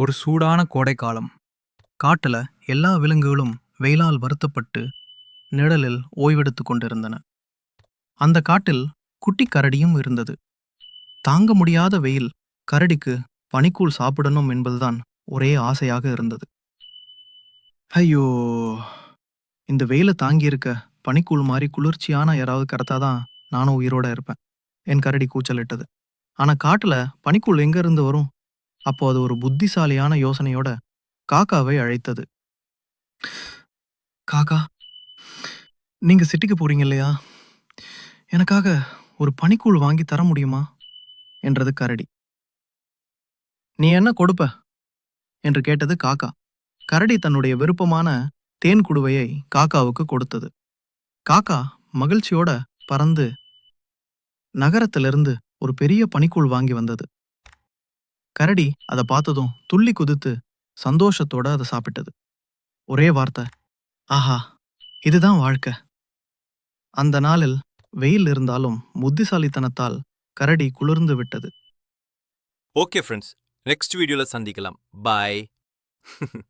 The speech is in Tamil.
ஒரு சூடான கோடைக்காலம் காட்டில் எல்லா விலங்குகளும் வெயிலால் வருத்தப்பட்டு நிழலில் ஓய்வெடுத்துக் கொண்டிருந்தன. அந்த காட்டில் குட்டி கரடியும் இருந்தது. தாங்க முடியாத வெயில் கரடிக்கு பனிக்கூழ் சாப்பிடணும் என்பதுதான் ஒரே ஆசையாக இருந்தது. ஐயோ இந்த வெயிலை தாங்கியிருக்க பனிக்கூழ் மாதிரி குளிர்ச்சியான யாராவது கரத்தாதான் நானும் உயிரோட இருப்பேன் என் கரடி கூச்சலிட்டது. ஆனா காட்டுல பனிக்கூழ் எங்க இருந்து வரும்? அப்போ அது ஒரு புத்திசாலியான யோசனையோட காக்காவை அழைத்தது. காக்கா நீங்க சிட்டிக்கு போறீங்க இல்லையா? எனக்காக ஒரு பனிக்கூழ் வாங்கி தர முடியுமா? என்றது கரடி. நீ என்ன கொடுப்ப? என்று கேட்டது காக்கா. கரடி தன்னுடைய விருப்பமான தேன் குடுவையை காக்காவுக்கு கொடுத்தது. காக்கா மகிழ்ச்சியோட பறந்து நகரத்திலிருந்து ஒரு பெரிய பனிக்கூழ் வாங்கி வந்தது. கரடி அதை பார்த்ததும் துள்ளி குதித்து சந்தோஷத்தோட அதை சாப்பிட்டது. ஒரே வார்த்தை ஆஹா இதுதான் வாழ்க்கை. அந்த நாளில் வெயில் இருந்தாலும் புத்திசாலித்தனத்தால் கரடி குளிர்ந்து விட்டது. ஓகே ஃப்ரெண்ட்ஸ் நெக்ஸ்ட் வீடியோவில் சந்திக்கலாம். பாய்.